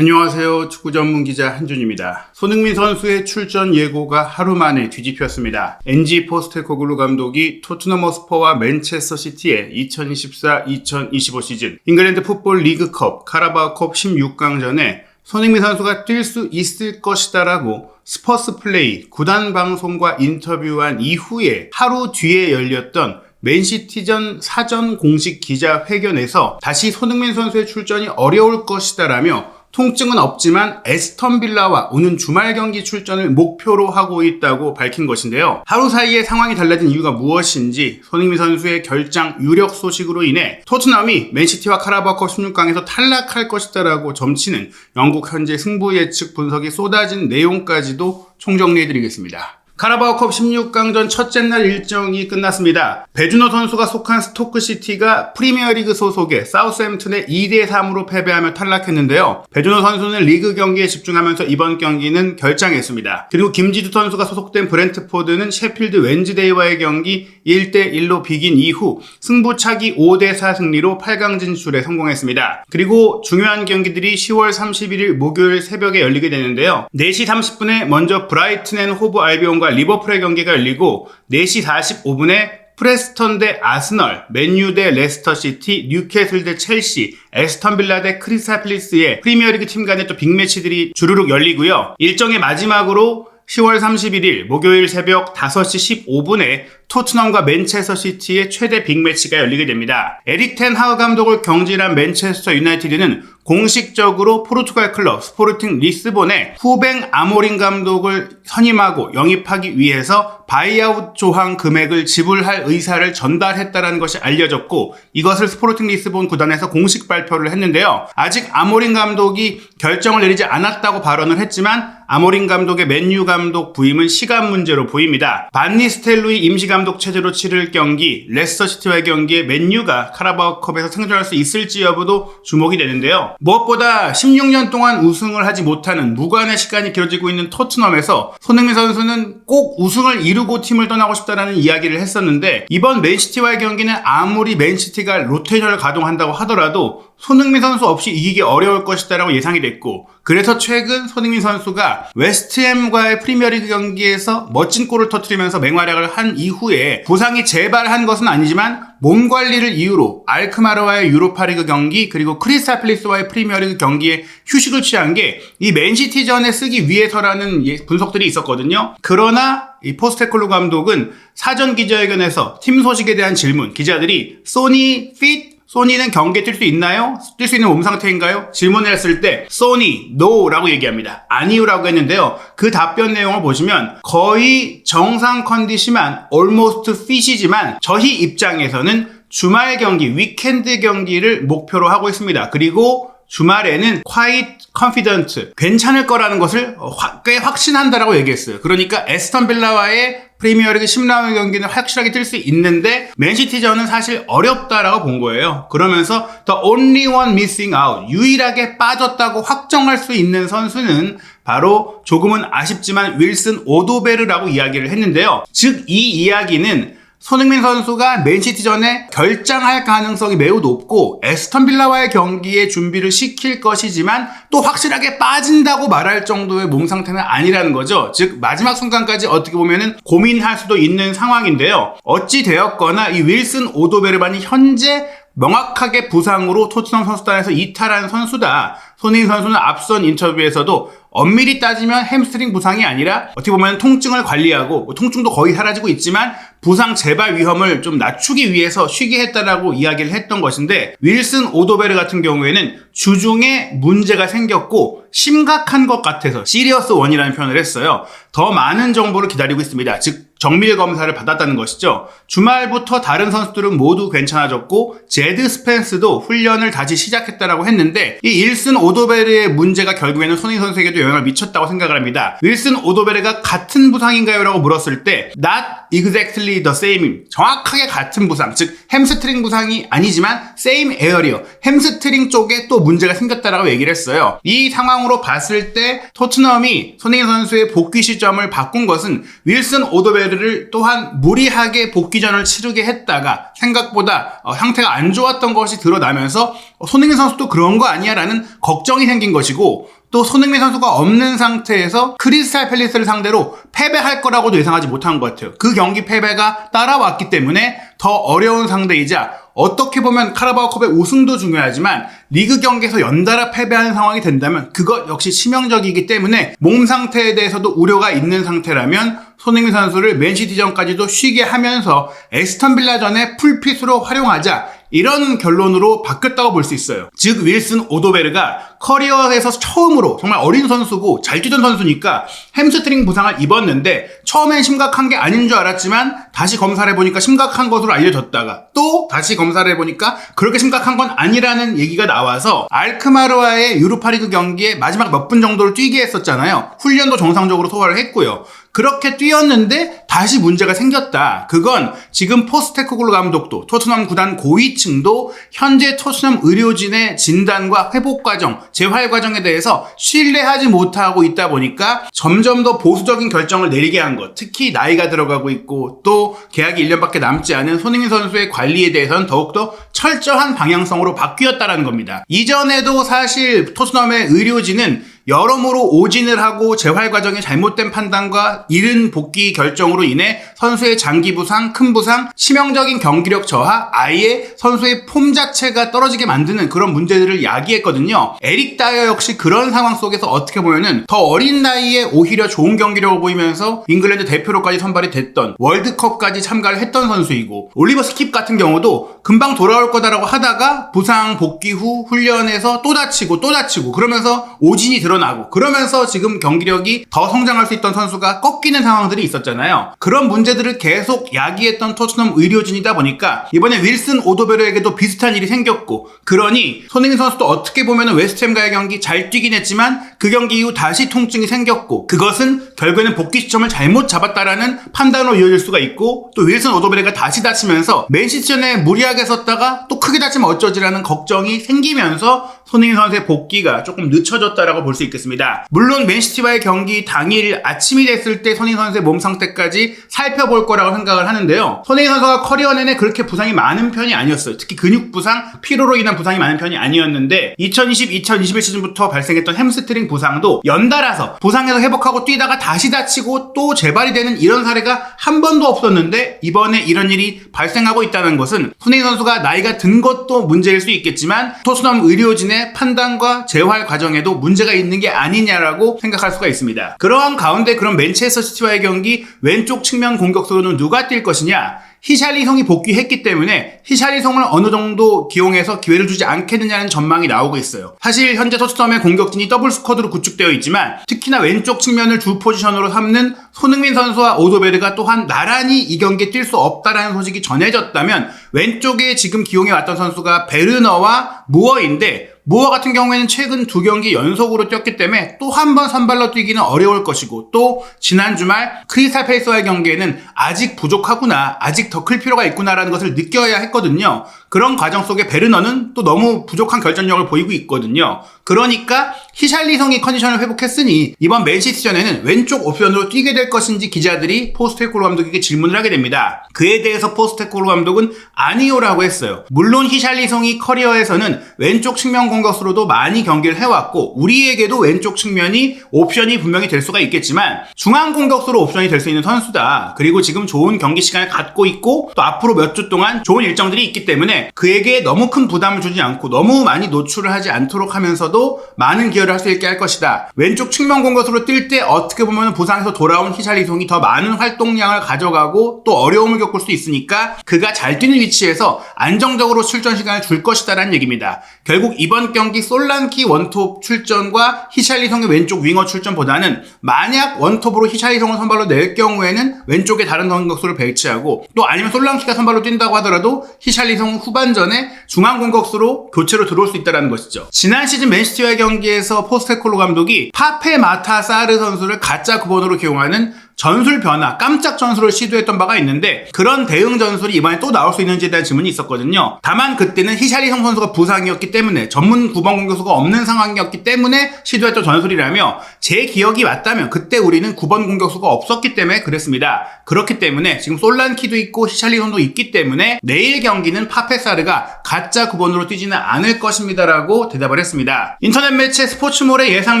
안녕하세요. 축구 전문 기자 한준입니다. 손흥민 선수의 출전 예고가 하루 만에 뒤집혔습니다. NG 포스테코글루 감독이 토트넘 허스퍼와 맨체스터 시티의 2024-2025 시즌 잉글랜드 풋볼 리그컵 카라바오컵 16강전에 손흥민 선수가 뛸 수 있을 것이다라고 스퍼스 플레이 구단 방송과 인터뷰한 이후에 하루 뒤에 열렸던 맨시티전 사전 공식 기자회견에서 다시 손흥민 선수의 출전이 어려울 것이다라며 통증은 없지만 에스턴 빌라와 오는 주말 경기 출전을 목표로 하고 있다고 밝힌 것인데요. 하루 사이에 상황이 달라진 이유가 무엇인지 손흥민 선수의 결장 유력 소식으로 인해 토트넘이 맨시티와 카라바오컵 16강에서 탈락할 것이다라고 점치는 영국 현재 승부 예측 분석이 쏟아진 내용까지도 총정리해드리겠습니다. 카라바오컵 16강전 첫째 날 일정이 끝났습니다. 배준호 선수가 속한 스토크시티가 프리미어리그 소속의 사우스햄튼에 2대3으로 패배하며 탈락했는데요. 배준호 선수는 리그 경기에 집중하면서 이번 경기는 결장했습니다. 그리고 김지두 선수가 소속된 브렌트포드는 셰필드 웬즈데이와의 경기 1대1로 비긴 이후 승부차기 5대4 승리로 8강 진출에 성공했습니다. 그리고 중요한 경기들이 10월 31일 목요일 새벽에 열리게 되는데요. 4시 30분에 먼저 브라이튼 앤 호브 알비온과 리버풀의 경기가 열리고 4시 45분에 프레스턴 대 아스널, 맨유 대 레스터 시티, 뉴캐슬 대 첼시, 에스턴 빌라 대 크리스탈 필리스의 프리미어리그 팀 간의 또 빅매치들이 주르륵 열리고요. 일정의 마지막으로 10월 31일 목요일 새벽 5시 15분에 토트넘과 맨체스터 시티의 최대 빅매치가 열리게 됩니다. 에릭 텐 하우 감독을 경질한 맨체스터 유나이티드는 공식적으로 포르투갈 클럽 스포르팅 리스본에 후뱅 아모린 감독을 선임하고 영입하기 위해서 바이아웃 조항 금액을 지불할 의사를 전달했다는 것이 알려졌고 이것을 스포르팅 리스본 구단에서 공식 발표를 했는데요. 아직 아모린 감독이 결정을 내리지 않았다고 발언을 했지만 아모린 감독의 맨유 감독 부임은 시간 문제로 보입니다. 반니스텔루이 임시 감독 체제로 치를 경기 레스터 시티와의 경기에 맨유가 카라바오컵에서 생존할 수 있을지 여부도 주목이 되는데요. 무엇보다 16년 동안 우승을 하지 못하는 무관의 시간이 길어지고 있는 토트넘에서 손흥민 선수는 꼭 우승을 이루고 팀을 떠나고 싶다라는 이야기를 했었는데 이번 맨시티와의 경기는 아무리 맨시티가 로테이션을 가동한다고 하더라도 손흥민 선수 없이 이기기 어려울 것이다라고 예상이 됐고 그래서 최근 손흥민 선수가 웨스트햄과의 프리미어리그 경기에서 멋진 골을 터뜨리면서 맹활약을 한 이후에 부상이 재발한 것은 아니지만 몸 관리를 이유로 알크마르와의 유로파리그 경기 그리고 크리스탈 플리스와의 프리미어리그 경기에 휴식을 취한 게 이 맨시티전에 쓰기 위해서라는 예, 분석들이 있었거든요. 그러나 이 포스테콜로 감독은 사전 기자회견에서 팀 소식에 대한 질문 기자들이 소니 핏 소니는 경기에 뛸 수 있나요? 뛸 수 있는 몸 상태인가요? 질문을 했을 때 소니 no라고 얘기합니다. 아니요라고 했는데요. 그 답변 내용을 보시면 거의 정상 컨디시만 almost fit이지만 저희 입장에서는 주말 경기, 위켄드 경기를 목표로 하고 있습니다. 그리고 주말에는 quite confident, 괜찮을 거라는 것을 화- 꽤 확신한다라고 얘기했어요. 그러니까 에스턴 빌라와의 프리미어리그 10라운드 경기는 확실하게 뛸 수 있는데 맨시티전은 사실 어렵다라고 본 거예요. 그러면서 the only one missing out, 유일하게 빠졌다고 확정할 수 있는 선수는 바로 조금은 아쉽지만 윌슨 오도베르라고 이야기를 했는데요. 즉 이 이야기는 손흥민 선수가 맨시티전에 결장할 가능성이 매우 높고 에스턴 빌라와의 경기에 준비를 시킬 것이지만 또 확실하게 빠진다고 말할 정도의 몸 상태는 아니라는 거죠. 즉 마지막 순간까지 어떻게 보면은 고민할 수도 있는 상황인데요. 어찌 되었거나 이 윌슨 오도베르만이 현재 명확하게 부상으로 토트넘 선수단에서 이탈한 선수다. 손흥민 선수는 앞선 인터뷰에서도 엄밀히 따지면 햄스트링 부상이 아니라 어떻게 보면 통증을 관리하고 뭐 통증도 거의 사라지고 있지만 부상 재발 위험을 좀 낮추기 위해서 쉬게 했다라고 이야기를 했던 것인데 윌슨 오도베르 같은 경우에는 주중에 문제가 생겼고 심각한 것 같아서 시리어스 원이라는 표현을 했어요. 더 많은 정보를 기다리고 있습니다. 즉 정밀 검사를 받았다는 것이죠. 주말부터 다른 선수들은 모두 괜찮아졌고 제드 스펜스도 훈련을 다시 시작했다라고 했는데 이 일슨 오도베르의 문제가 결국에는 손흥민 선수에게도 영향을 미쳤다고 생각을 합니다. 윌슨 오도베르가 같은 부상인가요? 라고 물었을 때 not exactly the same 정확하게 같은 부상 즉 햄스트링 부상이 아니지만 same area 햄스트링 쪽에 또 문제가 생겼다라고 얘기를 했어요. 이 상황으로 봤을 때 토트넘이 손흥민 선수의 복귀 시점을 바꾼 것은 윌슨 오도베르를 또한 무리하게 복귀전을 치르게 했다가 생각보다 어, 상태가 안 좋았던 것이 드러나면서 어, 손흥민 선수도 그런 거 아니야라는 걱정이 생긴 것이고 또 손흥민 선수가 없는 상태에서 크리스탈 팰리스를 상대로 패배할 거라고도 예상하지 못한 것 같아요. 그 경기 패배가 따라왔기 때문에 더 어려운 상대이자 어떻게 보면 카라바오컵의 우승도 중요하지만 리그 경기에서 연달아 패배하는 상황이 된다면 그것 역시 치명적이기 때문에 몸 상태에 대해서도 우려가 있는 상태라면 손흥민 선수를 맨시티전까지도 쉬게 하면서 에스턴 빌라전에 풀핏으로 활용하자 이런 결론으로 바뀌었다고 볼 수 있어요. 즉 윌슨 오도베르가 커리어에서 처음으로 정말 어린 선수고 잘 뛰던 선수니까 햄스트링 부상을 입었는데 처음엔 심각한 게 아닌 줄 알았지만 다시 검사를 해보니까 심각한 것으로 알려졌다가 또 다시 검사를 해보니까 그렇게 심각한 건 아니라는 얘기가 나와서 알크마르와의 유로파리그 경기에 마지막 몇 분 정도를 뛰게 했었잖아요. 훈련도 정상적으로 소화를 했고요. 그렇게 뛰었는데 다시 문제가 생겼다. 그건 지금 포스테코글로 감독도 토트넘 구단 고위층도 현재 토트넘 의료진의 진단과 회복 과정, 재활 과정에 대해서 신뢰하지 못하고 있다 보니까 점점 더 보수적인 결정을 내리게 한 것. 특히 나이가 들어가고 있고 또 계약이 1년밖에 남지 않은 손흥민 선수의 관리에 대해서는 더욱더 철저한 방향성으로 바뀌었다는 겁니다. 이전에도 사실 토트넘의 의료진은 여러모로 오진을 하고 재활 과정의 잘못된 판단과 이른 복귀 결정으로 인해 선수의 장기 부상, 큰 부상, 치명적인 경기력 저하, 아예 선수의 폼 자체가 떨어지게 만드는 그런 문제들을 야기했거든요. 에릭 다이어 역시 그런 상황 속에서 어떻게 보면은 더 어린 나이에 오히려 좋은 경기력을 보이면서 잉글랜드 대표로까지 선발이 됐던 월드컵까지 참가를 했던 선수이고 올리버 스킵 같은 경우도 금방 돌아올 거다라고 하다가 부상 복귀 후 훈련에서 또 다치고 또 다치고 그러면서 오진이 드러 나고 그러면서 지금 경기력이 더 성장할 수 있던 선수가 꺾이는 상황들이 있었잖아요. 그런 문제들을 계속 야기했던 토트넘 의료진이다 보니까 이번에 윌슨 오도베르에게도 비슷한 일이 생겼고 그러니 손흥민 선수도 어떻게 보면 웨스트햄과의 경기 잘 뛰긴 했지만 그 경기 이후 다시 통증이 생겼고 그것은 결국에는 복귀 시점을 잘못 잡았다라는 판단으로 이어질 수가 있고 또 윌슨 오도베르가 다시 다치면서 맨시티전에 무리하게 섰다가 또 크게 다치면 어쩌지라는 걱정이 생기면서 손흥민 선수의 복귀가 조금 늦춰졌다라고 볼 수 있겠습니다. 물론 맨시티와의 경기 당일 아침이 됐을 때 손흥민 선수의 몸 상태까지 살펴볼 거라고 생각을 하는데요. 손흥민 선수가 커리어 내내 그렇게 부상이 많은 편이 아니었어요. 특히 근육 부상, 피로로 인한 부상이 많은 편이 아니었는데 2020-2021 시즌부터 발생했던 햄스트링 부상도 연달아서 부상에서 회복하고 뛰다가 다시 다치고 또 재발이 되는 이런 사례가 한 번도 없었는데 이번에 이런 일이 발생하고 있다는 것은 손흥민 선수가 나이가 든 것도 문제일 수 있겠지만 토트넘 의료진의 판단과 재활 과정에도 문제가 있는 게 아니냐라고 생각할 수가 있습니다. 그러한 가운데 그런 맨체스터 시티와의 경기 왼쪽 측면 공격수로는 누가 뛸 것이냐? 히샬리송이 복귀했기 때문에 히샬리송을 어느 정도 기용해서 기회를 주지 않겠느냐는 전망이 나오고 있어요. 사실 현재 토트넘의 공격진이 더블 스쿼드로 구축되어 있지만 특히나 왼쪽 측면을 주 포지션으로 삼는 손흥민 선수와 오도베르가 또한 나란히 이 경기에 뛸 수 없다라는 소식이 전해졌다면 왼쪽에 지금 기용해 왔던 선수가 베르너와 무어인데 무어 같은 경우에는 최근 두 경기 연속으로 뛰었기 때문에 또 한 번 선발로 뛰기는 어려울 것이고 또 지난 주말 크리스탈 페이스와의 경기에는 아직 부족하구나 아직 더 클 필요가 있구나라는 것을 느껴야 했거든요. 그런 과정 속에 베르너는 또 너무 부족한 결정력을 보이고 있거든요. 그러니까 히샬리성이 컨디션을 회복했으니 이번 맨시티전에는 왼쪽 옵션으로 뛰게 될 것인지 기자들이 포스테코로 감독에게 질문을 하게 됩니다. 그에 대해서 포스테코로 감독은 아니오라고 했어요. 물론 히샬리성이 커리어에서는 왼쪽 측면 공격수로도 많이 경기를 해왔고 우리에게도 왼쪽 측면이 옵션이 분명히 될 수가 있겠지만 중앙 공격수로 옵션이 될 수 있는 선수다. 그리고 지금 좋은 경기 시간을 갖고 있고 또 앞으로 몇 주 동안 좋은 일정들이 있기 때문에 그에게 너무 큰 부담을 주지 않고 너무 많이 노출을 하지 않도록 하면서도 많은 기여를 할 수 있게 할 것이다. 왼쪽 측면 공격수로 뛸 때 어떻게 보면 부상에서 돌아온 히샬리송이 더 많은 활동량을 가져가고 또 어려움을 겪을 수 있으니까 그가 잘 뛰는 위치에서 안정적으로 출전 시간을 줄 것이다라는 얘기입니다. 결국 이번 경기 솔란키 원톱 출전과 히샬리송의 왼쪽 윙어 출전보다는 만약 원톱으로 히샬리송을 선발로 낼 경우에는 왼쪽에 다른 공격수를 배치하고 또 아니면 솔란키가 선발로 뛴다고 하더라도 히샬리송 후반전에 중앙 공격수로 교체로 들어올 수 있다는 것이죠. 지난 시즌 맨시티와의 경기에서 포스테콜로 감독이 파페 마타 사르 선수를 가짜 9번으로 기용하는 전술 변화, 깜짝 전술을 시도했던 바가 있는데 그런 대응 전술이 이번에 또 나올 수 있는지에 대한 질문이 있었거든요. 다만 그때는 히샬리성 선수가 부상이었기 때문에 전문 9번 공격수가 없는 상황이었기 때문에 시도했던 전술이라며 제 기억이 맞다면 그때 우리는 9번 공격수가 없었기 때문에 그랬습니다. 그렇기 때문에 지금 솔란키도 있고 히샬리성도 있기 때문에 내일 경기는 파페사르가 가짜 9번으로 뛰지는 않을 것입니다라고 대답을 했습니다. 인터넷 매체 스포츠몰의 예상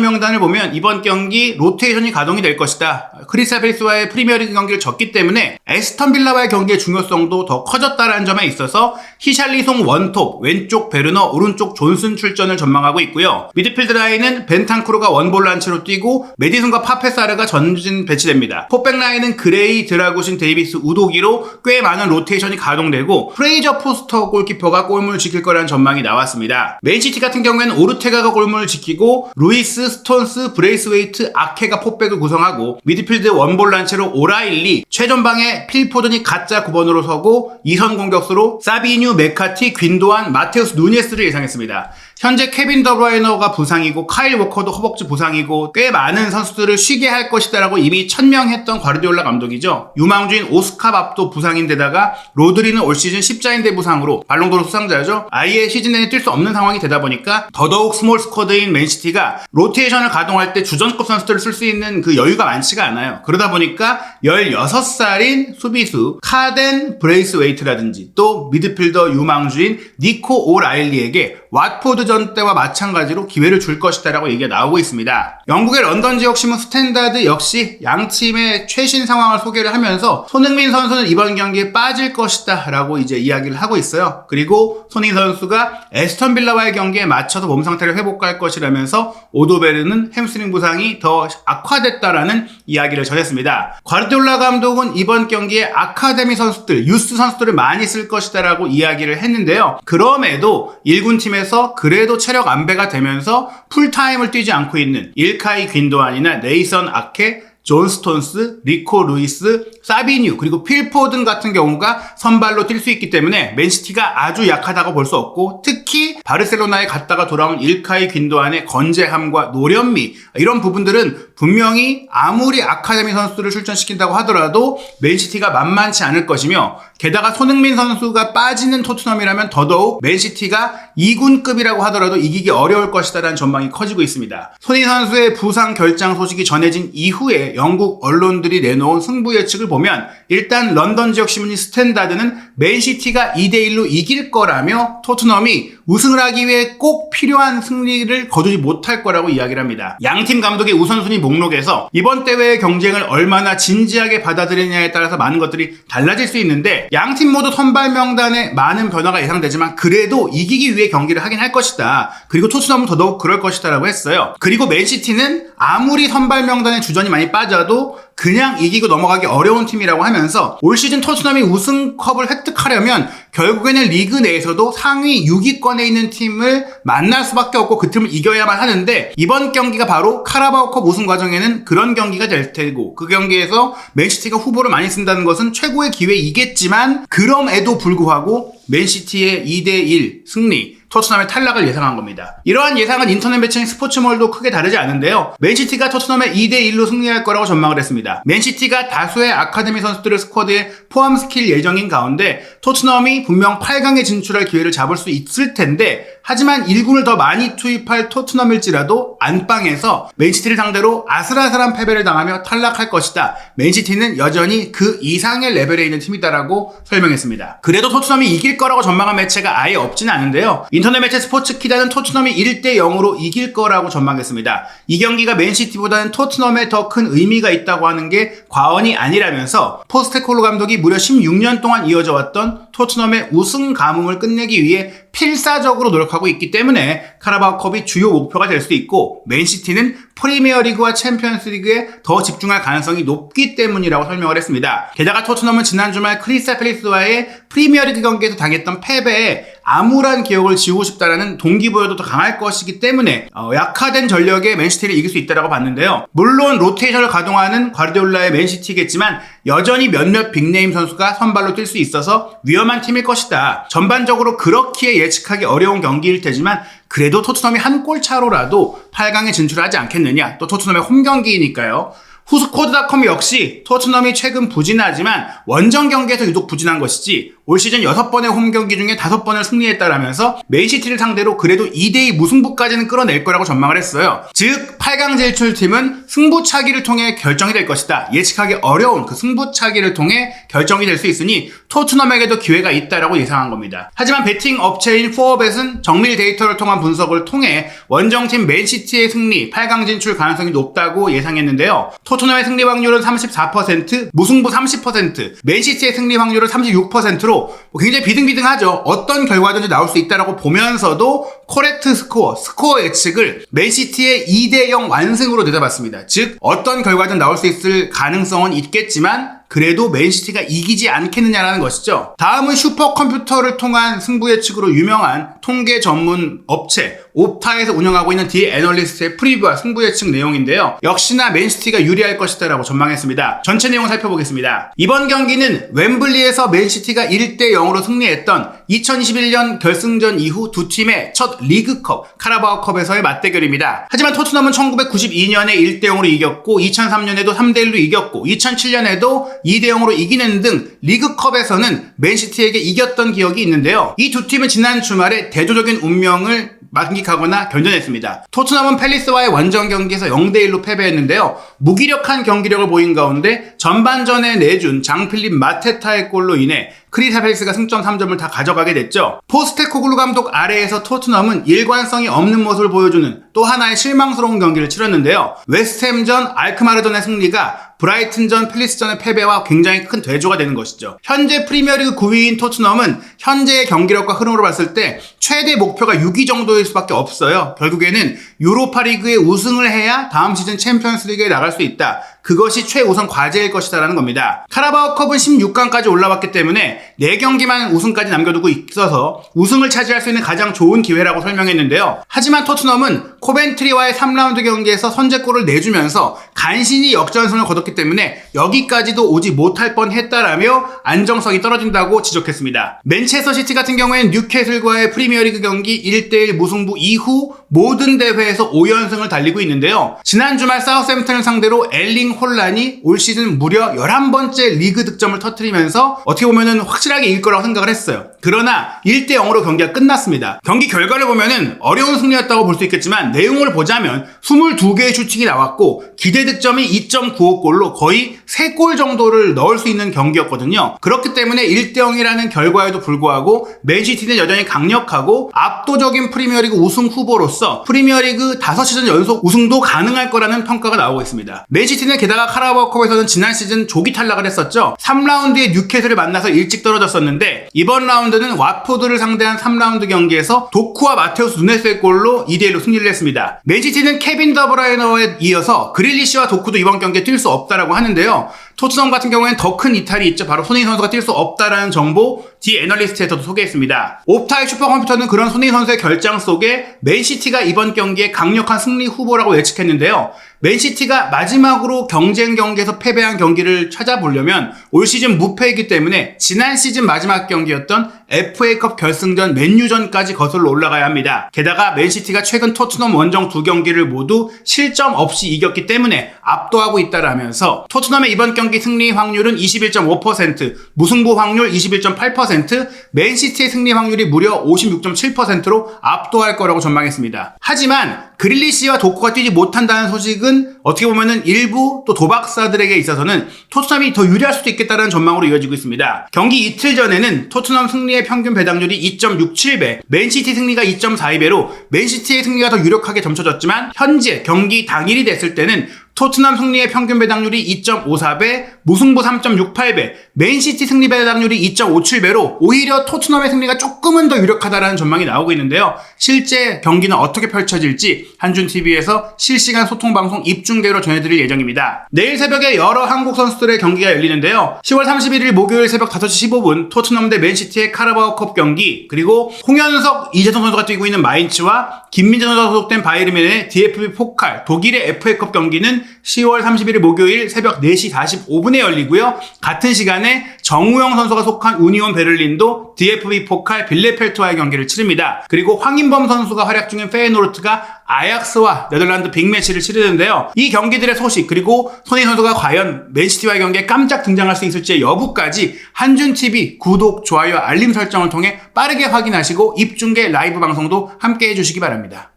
명단을 보면 이번 경기 로테이션이 가동이 될 것이다. 크리스 타펠스와의 프리미어리그 경기를 졌기 때문에 에스턴 빌라와의 경기의 중요성도 더 커졌다라는 점에 있어서 히샬리송 원톱, 왼쪽 베르너, 오른쪽 존슨 출전을 전망하고 있고요. 미드필드 라인은 벤탄크루가 원볼 란치로 뛰고 메디슨과 파페사르가 전진 배치됩니다. 포백 라인은 그레이, 드라구신, 데이비스, 우도기로 꽤 많은 로테이션이 가동되고 프레이저 포스터 골키퍼가 골문을 지킬 거라는 전망이 나왔습니다. 맨시티 같은 경우에는 오르테가가 골문을 지키고 루이스, 스톤스, 브레이스웨이트, 아케가 포백을 구성하고 미드필드 원 볼란체로 오라일리, 최전방에 필포든이 가짜 9번으로 서고 이선 공격수로 사비뉴, 메카티, 귄도안, 마테우스 누니에스를 예상했습니다. 현재 케빈 더브라이너가 부상이고 카일 워커도 허벅지 부상이고 꽤 많은 선수들을 쉬게 할 것이다라고 이미 천명했던 과르디올라 감독이죠. 유망주인 오스카 밥도 부상인데다가 로드리는 올 시즌 십자인대 부상으로 발롱도르 수상자죠. 아예 시즌 내내 뛸 수 없는 상황이 되다 보니까 더더욱 스몰 스쿼드인 맨시티가 로테이션을 가동할 때 주전급 선수들을 쓸 수 있는 그 여유가 많지가 않아요. 그러다 보니까 16살인 수비수 카덴 브레이스웨이트라든지 또 미드필더 유망주인 니코 오라일리에게 왓포드전 때와 마찬가지로 기회를 줄 것이다라고 얘기가 나오고 있습니다. 영국의 런던 지역 신문 스탠다드 역시 양 팀의 최신 상황을 소개를 하면서 손흥민 선수는 이번 경기에 빠질 것이다라고 이제 이야기를 하고 있어요. 그리고 손흥민 선수가 에스턴 빌라와의 경기에 맞춰서 몸 상태를 회복할 것이라면서 오도베르는 햄스트링 부상이 더 악화됐다라는 이야기를 전했습니다. 과르디올라 감독은 이번 경기에 아카데미 선수들, 유스 선수들을 많이 쓸 것이다라고 이야기를 했는데요. 그럼에도 1군 팀 에서 그래도 체력 안배가 되면서 풀타임을 뛰지 않고 있는 일카이 귄도안이나 네이선 아케, 존 스톤스, 리코 루이스, 사비뉴, 그리고 필포든 같은 경우가 선발로 뛸 수 있기 때문에 맨시티가 아주 약하다고 볼 수 없고 특히 바르셀로나에 갔다가 돌아온 일카이 귄도안의 건재함과 노련미 이런 부분들은 분명히 아무리 아카데미 선수를 출전시킨다고 하더라도 맨시티가 만만치 않을 것이며 게다가 손흥민 선수가 빠지는 토트넘이라면 더더욱 맨시티가 2군급이라고 하더라도 이기기 어려울 것이다라는 전망이 커지고 있습니다. 손흥민 선수의 부상 결장 소식이 전해진 이후에 영국 언론들이 내놓은 승부 예측을 보면 일단 런던 지역 신문인 스탠다드는 맨시티가 2대1로 이길 거라며 토트넘이 우승을 하기 위해 꼭 필요한 승리를 거두지 못할 거라고 이야기를 합니다. 양팀 감독의 우선순위 목록에서 이번 대회의 경쟁을 얼마나 진지하게 받아들이냐에 따라서 많은 것들이 달라질 수 있는데 양팀 모두 선발 명단에 많은 변화가 예상되지만 그래도 이기기 위해 경기를 하긴 할 것이다. 그리고 토트넘은 더더욱 그럴 것이다라고 했어요. 그리고 맨시티는 아무리 선발 명단에 주전이 많이 빠져도 그냥 이기고 넘어가기 어려운 팀이라고 하면서 올 시즌 토트넘이 우승컵을 획득하려면 결국에는 리그 내에서도 상위 6위권에 있는 팀을 만날 수밖에 없고 그 팀을 이겨야만 하는데 이번 경기가 바로 카라바오컵 우승 과정에는 그런 경기가 될 테고 그 경기에서 맨시티가 후보를 많이 쓴다는 것은 최고의 기회이겠지만 그럼에도 불구하고 맨시티의 2대1 승리 토트넘의 탈락을 예상한 겁니다. 이러한 예상은 인터넷 매체인 스포츠몰도 크게 다르지 않은데요. 맨시티가 토트넘의 2대1로 승리할 거라고 전망을 했습니다. 맨시티가 다수의 아카데미 선수들을 스쿼드에 포함시킬 예정인 가운데 토트넘이 분명 8강에 진출할 기회를 잡을 수 있을 텐데 하지만 1군을 더 많이 투입할 토트넘일지라도 안방에서 맨시티를 상대로 아슬아슬한 패배를 당하며 탈락할 것이다. 맨시티는 여전히 그 이상의 레벨에 있는 팀이다라고 설명했습니다. 그래도 토트넘이 이길 거라고 전망한 매체가 아예 없지는 않은데요. 인터넷 매체 스포츠 키다는 토트넘이 1대 0으로 이길 거라고 전망했습니다. 이 경기가 맨시티보다는 토트넘에 더 큰 의미가 있다고 하는 게 과언이 아니라면서 포스테콜로 감독이 무려 16년 동안 이어져 왔던 토트넘의 우승 가뭄을 끝내기 위해 필사적으로 노력하고 있기 때문에 카라바오컵이 주요 목표가 될 수도 있고 맨시티는 프리미어리그와 챔피언스리그에 더 집중할 가능성이 높기 때문이라고 설명을 했습니다. 게다가 토트넘은 지난 주말 크리스탈 팰리스와의 프리미어리그 경기에서 당했던 패배에 암울한 기억을 지우고 싶다라는 동기부여도 더 강할 것이기 때문에 어, 약화된 전력에 맨시티를 이길 수 있다라고 봤는데요. 물론 로테이션을 가동하는 과르디올라의 맨시티겠지만 여전히 몇몇 빅네임 선수가 선발로 뛸 수 있어서 위험한 팀일 것이다. 전반적으로 그렇기에 예측하기 어려운 경기일 테지만 그래도 토트넘이 한 골 차로라도 8강에 진출하지 않겠느냐. 또 토트넘의 홈 경기이니까요. 후스코드닷컴 역시 토트넘이 최근 부진하지만 원정 경기에서 유독 부진한 것이지 올 시즌 6번의 홈 경기 중에 5번을 승리했다라면서 맨시티를 상대로 그래도 2대2 무승부까지는 끌어낼 거라고 전망을 했어요. 즉 8강 진출팀은 승부차기를 통해 결정이 될 것이다. 예측하기 어려운 그 승부차기를 통해 결정이 될 수 있으니 토트넘에게도 기회가 있다라고 예상한 겁니다. 하지만 베팅 업체인 포어벳은 정밀 데이터를 통한 분석을 통해 원정팀 맨시티의 승리, 8강 진출 가능성이 높다고 예상했는데요. 토트넘의 승리 확률은 34%, 무승부 30%, 맨시티의 승리 확률은 36%로 굉장히 비등비등하죠. 어떤 결과든지 나올 수 있다라고 보면서도 코렉트 스코어, 스코어 예측을 맨시티의 2대0 완승으로 내다봤습니다. 즉 어떤 결과든 나올 수 있을 가능성은 있겠지만 그래도 맨시티가 이기지 않겠느냐라는 것이죠. 다음은 슈퍼컴퓨터를 통한 승부 예측으로 유명한 통계 전문 업체 옵타에서 운영하고 있는 디 애널리스트의 프리뷰와 승부 예측 내용인데요. 역시나 맨시티가 유리할 것이다라고 전망했습니다. 전체 내용 살펴보겠습니다. 이번 경기는 웸블리에서 맨시티가 1대 0으로 승리했던 2021년 결승전 이후 두 팀의 첫 리그컵 카라바오컵에서의 맞대결입니다. 하지만 토트넘은 1992년에 1대 0으로 이겼고 2003년에도 3대 1로 이겼고 2007년에도 2대 0으로 이기는 등 리그컵에서는 맨시티에게 이겼던 기억이 있는데요. 이 두 팀은 지난 주말에 대조적인 운명을 만끽하거나 견뎌냈습니다. 토트넘은 팰리스와의 원정 경기에서 0대1로 패배했는데요. 무기력한 경기력을 보인 가운데 전반전에 내준 장필립 마테타의 골로 인해 크리사 팰리스가 승점 3점을 다 가져 가게 됐죠. 포스테코글루 감독 아래에서 토트넘은 일관성이 없는 모습을 보여주는 또 하나의 실망스러운 경기를 치렀는데요. 웨스트햄전 알크마르전의 승리가 브라이튼전 팰리스전의 패배와 굉장히 큰 대조가 되는 것이죠. 현재 프리미어리그 9위인 토트넘은 현재의 경기력과 흐름으로 봤을 때 최대 목표가 6위 정도일 수밖에 없어요. 결국에는 유로파리그에 우승을 해야 다음 시즌 챔피언스리그에 나갈 수 있다. 그것이 최우선 과제일 것이다라는 겁니다. 카라바오컵은 16강까지 올라왔기 때문에 4경기만 우승까지 남겨두고 있어서 우승을 차지할 수 있는 가장 좋은 기회라고 설명했는데요. 하지만 토트넘은 코벤트리와의 3라운드 경기에서 선제골을 내주면서 간신히 역전승을 거뒀기 때문에 여기까지도 오지 못할 뻔 했다라며 안정성이 떨어진다고 지적했습니다. 맨체스터 시티 같은 경우에는 뉴캐슬과의 프리미어리그 경기 1대1 무승부 이후 모든 대회에서 5연승을 달리고 있는데요. 지난 주말 사우스햄튼을 상대로 엘링 홀란이 올 시즌 무려 11번째 리그 득점을 터트리면서 어떻게 보면은 확실하게 이길 거라고 생각을 했어요. 그러나 1대 0으로 경기가 끝났습니다. 경기 결과를 보면은 어려운 승리였다고 볼 수 있겠지만 내용을 보자면 22개의 슈팅이 나왔고 기대 득점이 2.95골로 거의 3골 정도를 넣을 수 있는 경기였거든요. 그렇기 때문에 1대 0이라는 결과에도 불구하고 맨시티는 여전히 강력하고 압도적인 프리미어리그 우승 후보로서 프리미어리그 5시즌 연속 우승도 가능할 거라는 평가가 나오고 있습니다. 맨시티는 게다가 카라바오컵에서는 지난 시즌 조기 탈락을 했었죠. 3라운드에 뉴캐슬을 만나서 일찍 떨어졌었는데 이번 라운드는 와포드를 상대한 3라운드 경기에서 도쿠와 마테우스 누네스의 골로 2대1로 승리를 했습니다. 맨시티는 케빈 더브라이너에 이어서 그릴리시와 도쿠도 이번 경기에 뛸 수 없 다라고 하는데요. 토트넘 같은 경우에는 더 큰 이탈이 있죠. 바로 손흥민 선수가 뛸 수 없다라는 정보 디 애널리스트에서도 소개했습니다. 옵타의 슈퍼컴퓨터는 그런 손흥민 선수의 결장 속에 맨시티가 이번 경기에 강력한 승리 후보라고 예측했는데요. 맨시티가 마지막으로 경쟁 경기에서 패배한 경기를 찾아보려면 올 시즌 무패이기 때문에 지난 시즌 마지막 경기였던 FA컵 결승전 맨유전까지 거슬러 올라가야 합니다. 게다가 맨시티가 최근 토트넘 원정 두 경기를 모두 실점 없이 이겼기 때문에 압도하고 있다라면서 토트넘의 이번 경기 승리 확률은 21.5%, 무승부 확률 21.8%, 맨시티의 승리 확률이 무려 56.7%로 압도할 거라고 전망했습니다. 하지만 그릴리시와 도쿠가 뛰지 못한다는 소식은 어떻게 보면은 일부 또 도박사들에게 있어서는 토트넘이 더 유리할 수도 있겠다는 전망으로 이어지고 있습니다. 경기 이틀 전에는 토트넘 승리의 평균 배당률이 2.67배, 맨시티 승리가 2.42배로 맨시티의 승리가 더 유력하게 점쳐졌지만 현재 경기 당일이 됐을 때는 토트넘 승리의 평균 배당률이 2.54배, 무승부 3.68배, 맨시티 승리 배당률이 2.57배로 오히려 토트넘의 승리가 조금은 더 유력하다라는 전망이 나오고 있는데요. 실제 경기는 어떻게 펼쳐질지 한준TV에서 실시간 소통 방송 입중계로 전해드릴 예정입니다. 내일 새벽에 여러 한국 선수들의 경기가 열리는데요. 10월 31일 목요일 새벽 5시 15분 토트넘 대 맨시티의 카라바오컵 경기 그리고 홍현석, 이재성 선수가 뛰고 있는 마인츠와 김민재 선수가 소속된 바이에른의 DFB 포칼 독일의 FA컵 경기는 10월 31일 목요일 새벽 4시 45분에 열리고요. 같은 시간에 정우영 선수가 속한 우니온 베를린도 DFB 포칼 빌레펠트와의 경기를 치릅니다. 그리고 황인범 선수가 활약 중인 페이노르트가 아약스와 네덜란드 빅매치를 치르는데요. 이 경기들의 소식 그리고 손희 선수가 과연 맨시티와의 경기에 깜짝 등장할 수 있을지의 여부까지 한준TV 구독, 좋아요, 알림 설정을 통해 빠르게 확인하시고 입중계 라이브 방송도 함께 해주시기 바랍니다.